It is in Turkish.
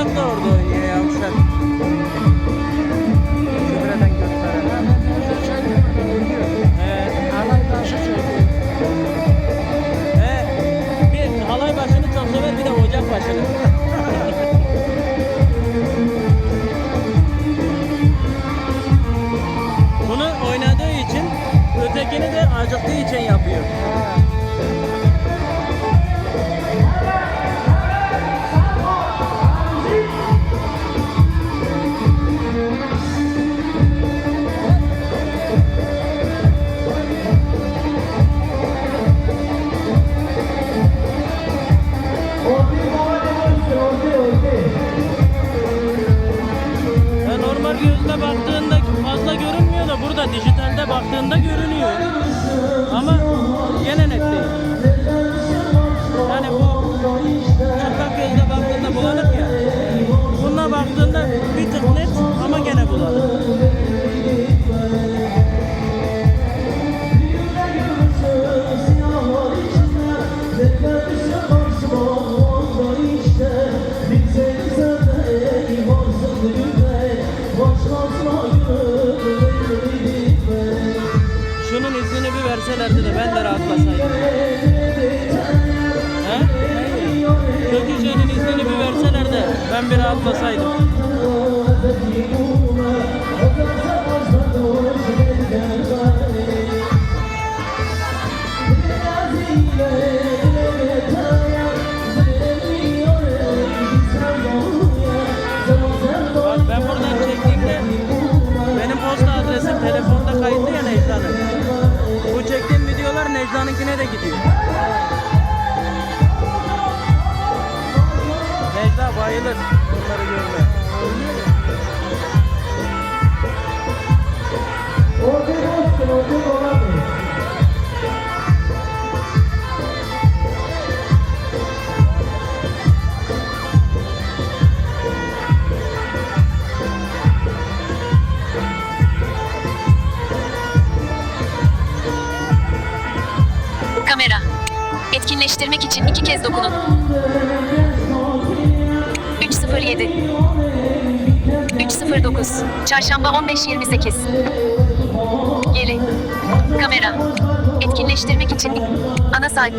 Yavşak da orada oynuyor yavşak. Kübreden gösteren. Evet. Alay çekiyor. He, bir halay başını çok sever bir de ocak başını. Bunu oynadığı için ötekini de acıktığı için yapıyor. Fazla görünmüyor da burada dijitalde baktığında görünüyor. Ama gene net değil. Yani bu çıplak gözle baktığında bulanık ya. Bununla baktığında bir tık net ama gene bulanık. Şunun ben bir rahatlasaydım. Buradan çektiğimde benim posta adresim telefonda kayıtlı ya Necla'nın. Bu çektiğim videolar Necla'nınkine de gidiyor. Bayılır bunları görmeye. Kamera. Etkinleştirmek için iki kez dokunun. 309 Çarşamba 15.28 Geri. Kamera. Etkinleştirmek için ana sayfa